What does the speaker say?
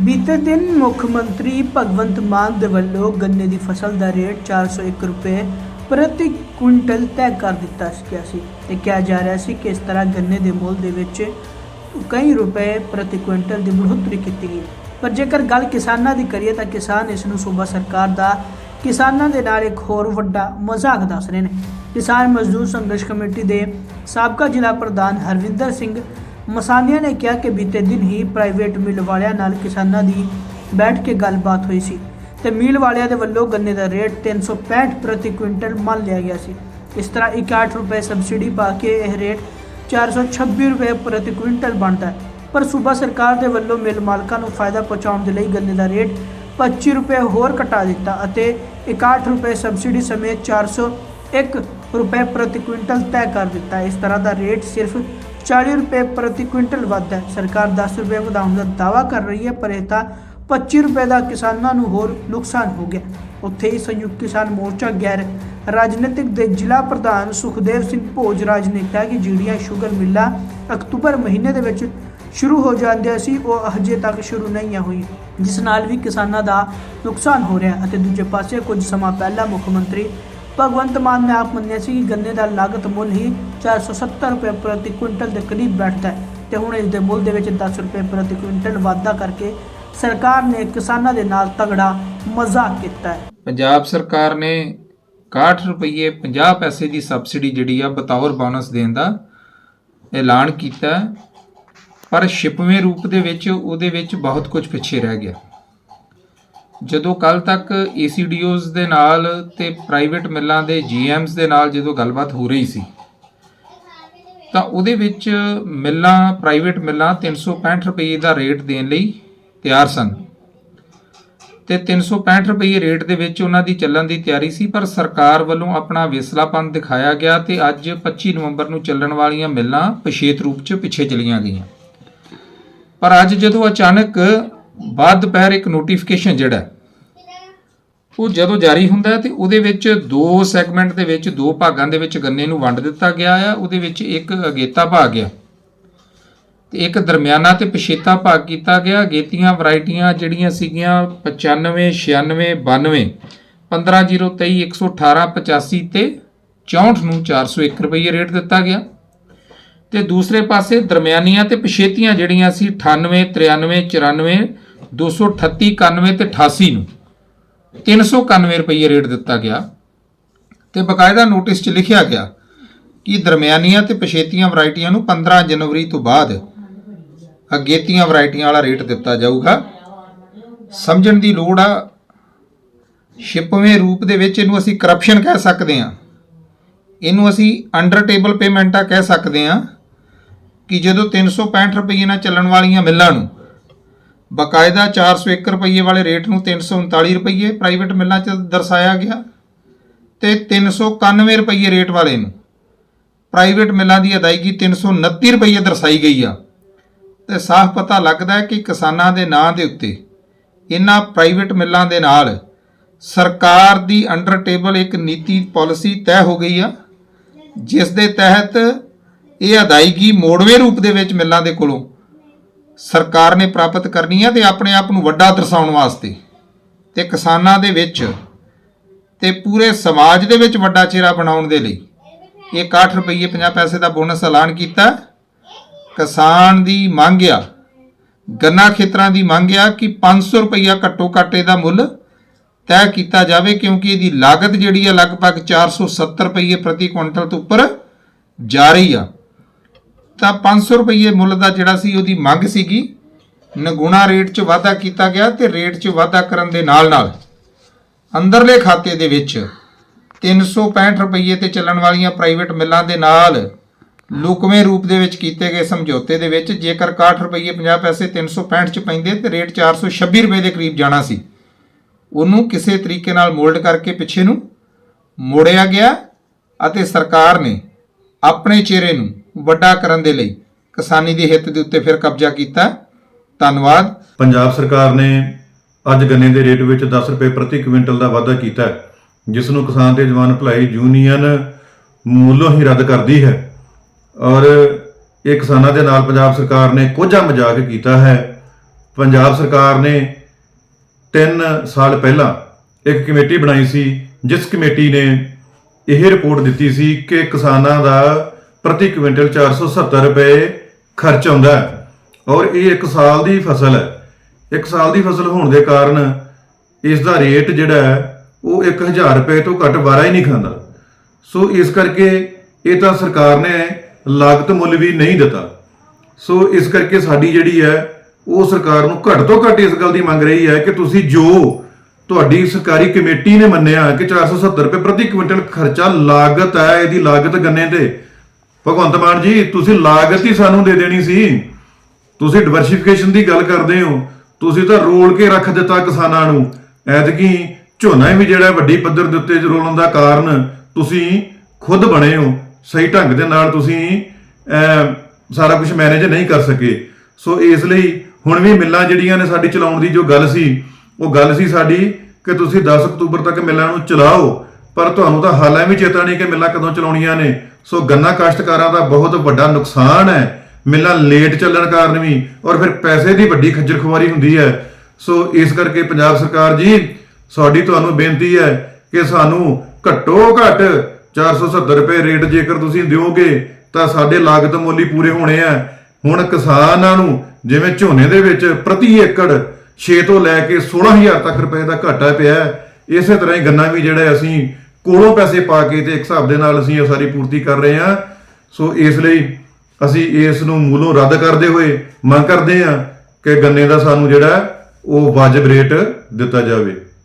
ਬੀਤੇ ਦਿਨ ਮੁੱਖ ਮੰਤਰੀ ਭਗਵੰਤ ਮਾਨ ਦੇ ਵੱਲੋਂ ਗੰਨੇ ਦੀ ਫਸਲ ਦਾ ਰੇਟ 401 ਰੁਪਏ ਪ੍ਰਤੀ ਕੁਇੰਟਲ ਤੈਅ ਕਰ ਦਿੱਤਾ ਗਿਆ ਸੀ ਤੇ ਕਿਹਾ ਜਾ ਰਿਹਾ ਸੀ ਕਿ ਇਸ ਤਰ੍ਹਾਂ ਗੰਨੇ ਦੇ ਮੁੱਲ ਦੇ ਵਿੱਚ ਕਈ ਰੁਪਏ ਪ੍ਰਤੀ ਕੁਇੰਟਲ ਦੀ ਬੜ੍ਹੋਤਰੀ ਕੀਤੀ ਗਈ। ਪਰ ਜੇਕਰ ਗੱਲ ਕਿਸਾਨਾਂ ਦੀ ਕਰੀਏ ਤਾਂ ਕਿਸਾਨ ਇਸ ਨੂੰ ਸੂਬਾ ਸਰਕਾਰ ਦਾ ਕਿਸਾਨਾਂ ਦੇ ਨਾਲ ਇੱਕ ਹੋਰ ਵੱਡਾ ਮਜ਼ਾਕ ਦੱਸ ਰਹੇ ਨੇ। ਕਿਸਾਨ ਮਜ਼ਦੂਰ ਸੰਘਰਸ਼ ਕਮੇਟੀ ਦੇ ਸਾਬਕਾ ਜ਼ਿਲ੍ਹਾ ਪ੍ਰਧਾਨ ਹਰਵਿੰਦਰ ਸਿੰਘ ਮਸਾਨੀਆ ਨੇ ਕਿਹਾ ਕਿ ਬੀਤੇ ਦਿਨ ਹੀ ਪ੍ਰਾਈਵੇਟ ਮਿਲ ਵਾਲਿਆਂ ਨਾਲ ਕਿਸਾਨਾਂ ਦੀ ਬੈਠ ਕੇ ਗੱਲਬਾਤ ਹੋਈ ਸੀ ਤੇ ਮਿਲ ਵਾਲਿਆਂ ਦੇ ਵੱਲੋਂ ਗੰਨੇ ਦਾ ਰੇਟ 365 ਪ੍ਰਤੀ ਕੁਇੰਟਲ ਮੰਨ ਲਿਆ ਗਿਆ ਸੀ। ਇਸ ਤਰ੍ਹਾਂ 61 ਰੁਪਏ ਸਬਸਿਡੀ ਪਾ ਕੇ ਇਹ ਰੇਟ 426 ਰੁਪਏ ਪ੍ਰਤੀ ਕੁਇੰਟਲ ਬਣਦਾ ਪਰ ਸੂਬਾ ਸਰਕਾਰ ਦੇ ਵੱਲੋਂ ਮਿਲ ਮਾਲਕਾਂ ਨੂੰ ਫਾਇਦਾ ਪਹੁੰਚਾਉਣ ਦੇ ਲਈ ਗੰਨੇ ਦਾ ਰੇਟ 25 ਰੁਪਏ ਹੋਰ ਘਟਾ ਦਿੱਤਾ ਅਤੇ 61 ਰੁਪਏ ਸਬਸਿਡੀ ਸਮੇਤ 401 ਰੁਪਏ ਪ੍ਰਤੀ ਕੁਇੰਟਲ ਤੈਅ ਕਰ ਦਿੱਤਾ। ਇਸ ਤਰ੍ਹਾਂ ਦਾ ਰੇਟ ਸਿਰਫ 40 ਰੁਪਏ ਪ੍ਰਤੀ ਕੁਇੰਟਲ ਵੱਧ ਹੈ ਸਰਕਾਰ 10 ਰੁਪਏ ਵਧਾਉਣ ਦਾ ਦਾਅਵਾ ਕਰ ਰਹੀ ਹੈ ਪਰ ਇਹ ਤਾਂ 25 ਰੁਪਏ ਦਾ ਕਿਸਾਨਾਂ ਨੂੰ ਹੋਰ ਨੁਕਸਾਨ ਹੋ ਗਿਆ ਉੱਥੇ ਹੀ ਸੰਯੁਕਤ ਕਿਸਾਨ ਮੋਰਚਾ ਗੈਰ ਰਾਜਨੀਤਿਕ ਦੇ ਜ਼ਿਲ੍ਹਾ ਪ੍ਰਧਾਨ ਸੁਖਦੇਵ ਸਿੰਘ ਭੋਜਰਾਜ ਨੇ ਕਿਹਾ ਕਿ ਜਿਹੜੀਆਂ ਸ਼ੂਗਰ ਮਿੱਲਾਂ ਅਕਤੂਬਰ ਮਹੀਨੇ ਦੇ ਵਿੱਚ ਸ਼ੁਰੂ ਹੋ ਜਾਂਦੀਆਂ ਸੀ ਉਹ ਅਜੇ ਤੱਕ ਸ਼ੁਰੂ ਨਹੀਂ ਹੋਈ ਜਿਸ ਨਾਲ ਵੀ ਕਿਸਾਨਾਂ ਦਾ ਨੁਕਸਾਨ ਹੋ ਰਿਹਾ ਅਤੇ ਦੂਜੇ ਪਾਸੇ ਕੁਝ ਸਮਾਂ ਪਹਿਲਾਂ ਮੁੱਖ ਮੰਤਰੀ ਭਗਵੰਤ ਮਾਨ ਨੇ ਆਪ ਮੰਨਿਆ ਸੀ ਕਿ ਗੰਨੇ ਦਾ ਲਾਗਤ ਮੁੱਲ ਹੀ 470 ਰੁਪਏ ਪ੍ਰਤੀ ਕੁਇੰਟਲ ਦੇ ਕਰੀਬ ਬੈਠਦਾ ਹੈ ਤੇ ਹੁਣ ਇਸ ਦੇ ਮੁੱਲ ਦੇ ਵਿੱਚ 10 ਰੁਪਏ ਪ੍ਰਤੀ ਕੁਇੰਟਲ ਵਾਧਾ ਕਰਕੇ ਸਰਕਾਰ ਨੇ ਕਿਸਾਨਾਂ ਦੇ ਨਾਲ ਤਗੜਾ ਮਜ਼ਾਕ ਕੀਤਾ ਹੈ। ਪੰਜਾਬ ਸਰਕਾਰ ਨੇ 61 ਰੁਪਏ 50 ਪੈਸੇ ਦੀ ਸਬਸਿਡੀ ਜਿਹੜੀ ਆ ਬਤੌਰ ਬੋਨਸ ਦੇਣ ਦਾ ਐਲਾਨ ਕੀਤਾ ਪਰ ਛਿਪਵੇਂ ਰੂਪ ਦੇ ਵਿੱਚ ਉਹਦੇ ਵਿੱਚ ਬਹੁਤ ਕੁਝ ਪਿੱਛੇ ਰਹਿ ਗਿਆ। ਜਦੋਂ ਕੱਲ ਤੱਕ ACDOs ਦੇ ਨਾਲ ਤੇ ਪ੍ਰਾਈਵੇਟ ਮਿੱਲਾਂ ਦੇ GMs ਦੇ ਨਾਲ ਜਦੋਂ ਗੱਲਬਾਤ ਹੋ ਰਹੀ ਸੀ, ਤਾਂ ਉਹਦੇ ਵਿੱਚ ਮਿੱਲਾਂ ਪ੍ਰਾਈਵੇਟ ਮਿੱਲਾਂ 365 ਰੁਪਏ ਦਾ ਰੇਟ ਦੇਣ ਲਈ ਤਿਆਰ ਸਨ। ਤੇ 365 ਰੁਪਏ ਰੇਟ ਦੇ ਵਿੱਚ ਉਹਨਾਂ ਦੀ ਚੱਲਣ ਦੀ ਤਿਆਰੀ ਸੀ, ਪਰ ਸਰਕਾਰ ਵੱਲੋਂ ਆਪਣਾ ਵਿਸਲਾਪਨ ਦਿਖਾਇਆ ਗਿਆ ਤੇ ਅੱਜ 25 ਨਵੰਬਰ ਨੂੰ ਚੱਲਣ ਵਾਲੀਆਂ ਮਿੱਲਾਂ ਪਛੇਤ ਰੂਪ 'ਚ ਪਿੱਛੇ ਚਲੀਆਂ ਗਈਆਂ। ਪਰ ਅੱਜ ਜਦੋਂ ਅਚਾਨਕ ਬਾਅਦ ਦੁਪਹਿਰ ਇੱਕ ਨੋਟੀਫਿਕੇਸ਼ਨ ਜਿਹੜਾ ਉਹ ਜਦੋਂ ਜਾਰੀ ਹੁੰਦਾ ਹੈ ਤੇ ਉਹਦੇ ਵਿੱਚ ਦੋ ਸੈਗਮੈਂਟ ਦੇ ਵਿੱਚ, ਦੋ ਭਾਗਾਂ ਦੇ ਵਿੱਚ ਗੰਨੇ ਨੂੰ ਵੰਡ ਦਿੱਤਾ ਗਿਆ ਆ, ਉਹਦੇ ਵਿੱਚ ਇੱਕ ਅਗੇਤਾ ਭਾਗ ਆ। ਤੇ ਇੱਕ ਦਰਮਿਆਨਾ ਤੇ ਪਛੇਤਾ ਭਾਗ ਕੀਤਾ ਗਿਆ, ਅਗੇਤੀਆਂ ਵੈਰਾਈਟੀਆਂ ਜਿਹੜੀਆਂ ਸੀਗੀਆਂ 95 96 92 15023 118 85 ਤੇ 64 ਨੂੰ 401 ਰੁਪਏ ਰੇਟ ਦਿੱਤਾ ਗਿਆ। ਤੇ ਦੂਸਰੇ ਪਾਸੇ ਦਰਮਿਆਨੀਆਂ ਤੇ ਪਛੇਤੀਆਂ ਜਿਹੜੀਆਂ ਸੀ 98 93 94 238 91 ਤੇ 88 ਨੂੰ 391 ਰੁਪਏ ਰੇਟ ਦਿੱਤਾ ਗਿਆ। ਤੇ ਬਕਾਇਦਾ ਨੋਟਿਸ 'ਚ ਲਿਖਿਆ ਗਿਆ ਕਿ ਦਰਮਿਆਨੀਆਂ ਤੇ ਪਛੇਤੀਆਂ ਵੈਰਾਈਟੀਆਂ ਨੂੰ 15 ਜਨਵਰੀ ਤੋਂ ਬਾਅਦ ਅਗੇਤੀਆਂ ਵੈਰਾਈਟੀਆਂ ਵਾਲਾ ਰੇਟ ਦਿੱਤਾ ਜਾਊਗਾ। ਸਮਝਣ ਦੀ ਲੋੜ ਆ, ਛਿਪਵੇਂ ਰੂਪ ਦੇ ਵਿੱਚ ਇਹਨੂੰ ਅਸੀਂ ਕਰਪਸ਼ਨ ਕਹਿ ਸਕਦੇ ਹਾਂ। ਇਹਨੂੰ ਅਸੀਂ ਅੰਡਰ ਟੇਬਲ ਪੇਮੈਂਟਾਂ ਕਹਿ ਸਕਦੇ ਹਾਂ। ਕਿ ਜਦੋਂ 365 ਰੁਪਏ ਨਾਲ ਚੱਲਣ ਵਾਲੀਆਂ ਮਿੱਲਾਂ ਨੂੰ, ਬਕਾਇਦਾ 401 ਰੁਪਏ ਵਾਲੇ ਰੇਟ ਨੂੰ 339 ਰੁਪਏ ਪ੍ਰਾਈਵੇਟ ਮਿੱਲਾਂ 'ਚ ਦਰਸਾਇਆ ਗਿਆ ਤੇ 391 ਰੁਪਏ ਰੇਟ ਵਾਲੇ ਨੂੰ ਪ੍ਰਾਈਵੇਟ ਮਿੱਲਾਂ ਦੀ ਅਦਾਇਗੀ 329 ਰੁਪਏ ਦਰਸਾਈ ਗਈ ਆ। ਤੇ ਸਾਫ਼ ਪਤਾ ਲੱਗਦਾ ਹੈ ਕਿ ਕਿਸਾਨਾਂ ਦੇ ਨਾਂ ਦੇ ਉੱਤੇ ਇਹਨਾਂ ਪ੍ਰਾਈਵੇਟ ਮਿੱਲਾਂ ਦੇ ਨਾਲ ਸਰਕਾਰ ਦੀ ਅੰਡਰ ਟੇਬਲ ਇੱਕ ਨੀਤੀ ਪਾਲਿਸੀ ਤੈਅ ਹੋ ਗਈ ਆ, ਜਿਸ ਦੇ ਤਹਿਤ ਇਹ ਅਦਾਇਗੀ ਮੋੜਵੇਂ ਰੂਪ ਦੇ ਵਿੱਚ ਮਿੱਲਾਂ ਦੇ ਕੋਲੋਂ ਸਰਕਾਰ ਨੇ ਪ੍ਰਾਪਤ ਕਰਨੀ ਹੈ ਤੇ ਆਪਣੇ ਆਪ ਨੂੰ ਵੱਡਾ ਦਰਸਾਉਣ ਵਾਸਤੇ ਤੇ ਕਿਸਾਨਾਂ ਦੇ ਵਿੱਚ ਤੇ ਪੂਰੇ ਸਮਾਜ ਦੇ ਵਿੱਚ ਵੱਡਾ ਚਿਹਰਾ ਬਣਾਉਣ ਦੇ ਲਈ ਇਹ 61 ਰੁਪਏ 50 ਪੈਸੇ ਦਾ ਬੋਨਸ ਐਲਾਨ ਕੀਤਾ। ਕਿਸਾਨ ਦੀ ਮੰਗ ਆ, ਗੰਨਾ ਖੇਤਰਾਂ ਦੀ ਮੰਗ ਆ ਕਿ 500 ਰੁਪਈਆ ਘੱਟੋ ਘੱਟ ਇਹਦਾ ਮੁੱਲ ਤੈਅ ਕੀਤਾ ਜਾਵੇ ਕਿਉਂਕਿ ਇਹਦੀ ਲਾਗਤ ਜਿਹੜੀ ਆ ਲਗਭਗ 470 ਰੁਪਏ ਪ੍ਰਤੀ ਕੁਇੰਟਲ ਤੋਂ ਉੱਪਰ ਜਾ ਰਹੀ ਆ। ਤਾਂ 500 ਰੁਪਏ ਮੁੱਲ ਦਾ ਜਿਹੜਾ ਸੀ ਉਹਦੀ ਮੰਗ ਸੀਗੀ। ਨਗੁਣਾ ਰੇਟ 'ਚ ਵਾਧਾ ਕੀਤਾ ਗਿਆ ਤੇ ਰੇਟ 'ਚ ਵਾਧਾ ਕਰਨ ਦੇ ਨਾਲ-ਨਾਲ ਅੰਦਰਲੇ ਖਾਤੇ ਦੇ ਵਿੱਚ 365 ਰੁਪਏ ਤੇ ਚੱਲਣ ਵਾਲੀਆਂ ਪ੍ਰਾਈਵੇਟ ਮਿੱਲਾਂ ਦੇ ਨਾਲ ਲੁਕਵੇਂ ਰੂਪ ਦੇ ਵਿੱਚ ਕੀਤੇ ਗਏ ਸਮਝੌਤੇ ਦੇ ਵਿੱਚ ਜੇਕਰ 61 ਰੁਪਏ 50 ਪੈਸੇ 365 ਚ ਪੈਂਦੇ ਤੇ ਰੇਟ 426 ਰੁਪਏ ਦੇ ਕਰੀਬ ਜਾਣਾ ਸੀ। ਉਹਨੂੰ ਕਿਸੇ ਤਰੀਕੇ ਨਾਲ ਮੋਲਡ ਕਰਕੇ ਪਿੱਛੇ ਨੂੰ ਮੋੜਿਆ ਗਿਆ ਅਤੇ ਸਰਕਾਰ ਨੇ ਆਪਣੇ ਚਿਹਰੇ ਨੂੰ ਵੱਡਾ ਕਰਨ ਦੇ ਲਈ ਕਿਸਾਨੀ ਦੇ ਹਿੱਤ ਦੇ ਉੱਤੇ ਫਿਰ ਕਬਜ਼ਾ ਕੀਤਾ। ਧੰਨਵਾਦ। ਪੰਜਾਬ ਸਰਕਾਰ ਨੇ ਅੱਜ ਗੰਨੇ ਦੇ ਰੇਟ ਵਿੱਚ 10 ਰੁਪਏ ਪ੍ਰਤੀ ਕੁਇੰਟਲ ਦਾ ਵਾਧਾ ਕੀਤਾ ਜਿਸ ਨੂੰ ਕਿਸਾਨ ਤੇ ਜਵਾਨ ਭਲਾਈ ਯੂਨੀਅਨ ਮੁੱਲੋਂ ਹੀ ਰੱਦ ਕਰਦੀ ਹੈ। ਔਰ ਇਹ ਕਿਸਾਨਾਂ ਦੇ ਨਾਲ ਪੰਜਾਬ ਸਰਕਾਰ ਨੇ ਕੋਝਾ ਮਜ਼ਾਕ ਕੀਤਾ ਹੈ। ਪੰਜਾਬ ਸਰਕਾਰ ਨੇ 3 ਸਾਲ ਪਹਿਲਾਂ ਇੱਕ ਕਮੇਟੀ ਬਣਾਈ ਸੀ, ਜਿਸ ਕਮੇਟੀ ਨੇ ਇਹ ਰਿਪੋਰਟ ਦਿੱਤੀ ਸੀ ਕਿ ਕਿਸਾਨਾਂ ਦਾ ਪ੍ਰਤੀ ਕੁਇੰਟਲ 470 ਰੁਪਏ ਖਰਚ ਆਉਂਦਾ ਹੈ। ਔਰ ਇਹ ਇੱਕ ਸਾਲ ਦੀ ਫਸਲ ਹੈ। ਇੱਕ ਸਾਲ ਦੀ ਫਸਲ ਹੋਣ ਦੇ ਕਾਰਨ ਇਸ ਦਾ ਰੇਟ ਜਿਹੜਾ ਹੈ, ਉਹ 1000 ਰੁਪਏ ਤੋਂ ਘੱਟ ਵਾਰਾ ਹੀ ਨਹੀਂ ਖਾਂਦਾ। ਸੋ ਇਸ ਕਰਕੇ ਇਹ ਤਾਂ ਸਰਕਾਰ ਨੇ ਲਾਗਤ ਮੁੱਲ ਵੀ ਨਹੀਂ ਦਿੱਤਾ। ਸੋ ਇਸ ਕਰਕੇ ਸਾਡੀ ਜਿਹੜੀ ਹੈ, ਉਹ ਸਰਕਾਰ ਨੂੰ ਘੱਟ ਤੋਂ ਘੱਟ ਇਸ ਗੱਲ ਦੀ ਮੰਗ ਰਹੀ ਹੈ ਕਿ ਤੁਸੀਂ ਜੋ ਤੁਹਾਡੀ ਸਰਕਾਰੀ ਕਮੇਟੀ ਨੇ ਮੰਨਿਆ ਕਿ 470 ਰੁਪਏ ਪ੍ਰਤੀ ਕੁਇੰਟਲ ਖਰਚਾ ਲਾਗਤ ਹੈ, ਇਹਦੀ ਲਾਗਤ ਗੰਨੇ ਤੇ ਭਗਵੰਤ ਮਾਨ ਜੀ, ਤੁਸੀਂ ਲਾਗਤ ਹੀ ਸਾਨੂੰ ਦੇ ਦੇਣੀ ਸੀ। ਤੁਸੀਂ ਡਿਵਰਸਿਫਿਕੇਸ਼ਨ ਦੀ ਗੱਲ ਕਰਦੇ ਹੋ। ਤੁਸੀਂ ਤਾਂ ਰੋਲ ਕੇ ਰੱਖ ਦਿੱਤਾ ਕਿਸਾਨਾਂ ਨੂੰ। ਐਤਕੀ ਝੋਨਾ ਵੀ ਜਿਹੜਾ ਵੱਡੀ ਪੱਧਰ ਦੇ ਉੱਤੇ ਰੋਲਣ ਦਾ ਕਾਰਨ ਤੁਸੀਂ ਖੁਦ ਬਣੇ ਹੋ। ਸਹੀ ਢੰਗ ਦੇ ਨਾਲ ਤੁਸੀਂ ਸਾਰਾ ਕੁਝ ਮੈਨੇਜ ਨਹੀਂ ਕਰ ਸਕੇ। ਸੋ ਇਸ ਲਈ ਹੁਣ ਵੀ ਮਿੱਲਾਂ ਜਿਹੜੀਆਂ ਨੇ ਸਾਡੀ ਚਲਾਉਣ ਦੀ ਜੋ ਗੱਲ ਸੀ, ਉਹ ਗੱਲ ਸੀ ਸਾਡੀ ਕਿ ਤੁਸੀਂ 10 ਅਕਤੂਬਰ ਤੱਕ ਮਿੱਲਾਂ ਨੂੰ ਚਲਾਓ। ਪਰ ਤੁਹਾਨੂੰ ਤਾਂ ਹਾਲਾਂ ਵੀ ਚੇਤਾ ਨਹੀਂ ਕਿ ਮਿੱਲਾਂ ਕਦੋਂ ਚਲਾਉਣੀਆਂ ਨੇ। ਸੋ ਗੰਨਾ ਕਾਸ਼ਤਕਾਰਾਂ ਦਾ ਬਹੁਤ ਵੱਡਾ ਨੁਕਸਾਨ ਹੈ। ਮਿੱਲਾਂ ਲੇਟ ਚੱਲਣ ਕਾਰਨ ਵੀ ਔਰ ਫਿਰ ਪੈਸੇ ਦੀ ਵੱਡੀ ਖੱਜਲ ਖੁਆਰੀ ਹੁੰਦੀ ਹੈ। ਸੋ ਇਸ ਕਰਕੇ ਪੰਜਾਬ ਸਰਕਾਰ ਜੀ ਸਾਡੀ ਤੁਹਾਨੂੰ ਬੇਨਤੀ ਹੈ ਕਿ ਸਾਨੂੰ ਘੱਟੋ ਘੱਟ 470 ਰੁਪਏ ਰੇਟ ਜੇਕਰ ਤੁਸੀਂ ਦਿਓਗੇ ਤਾਂ ਸਾਡੇ ਲਾਗਤ ਮੁੱਲੀ ਪੂਰੇ ਹੋਣੇ ਆ। ਹੁਣ ਕਿਸਾਨਾਂ ਨੂੰ ਜਿਵੇਂ ਝੋਨੇ ਦੇ ਵਿੱਚ ਪ੍ਰਤੀ ਏਕੜ 6 ਤੋਂ ਲੈ ਕੇ 16000 ਤੱਕ ਰੁਪਏ ਦਾ ਘਾਟਾ ਪਿਆ ਹੈ, ਇਸੇ ਤਰ੍ਹਾਂ ਹੀ ਗੰਨਾ ਵੀ ਜਿਹੜਾ ਅਸੀਂ ਕੋਲੋਂ ਪੈਸੇ ਪਾ ਕੇ ਤੇ ਇੱਕ ਹਿਸਾਬ ਦੇ ਨਾਲ ਅਸੀਂ ਇਹ ਸਾਰੀ ਪੂਰਤੀ ਕਰ ਰਹੇ ਹਾਂ। ਸੋ ਇਸ ਲਈ ਅਸੀਂ ਇਸ ਨੂੰ ਮੂਲੋਂ ਰੱਦ ਕਰਦੇ ਹੋਏ ਮੰਗ ਕਰਦੇ ਹਾਂ ਕਿ ਗੰਨੇ ਦਾ ਸਾਨੂੰ ਜਿਹੜਾ ਉਹ ਵਾਜਬ ਰੇਟ ਦਿੱਤਾ ਜਾਵੇ।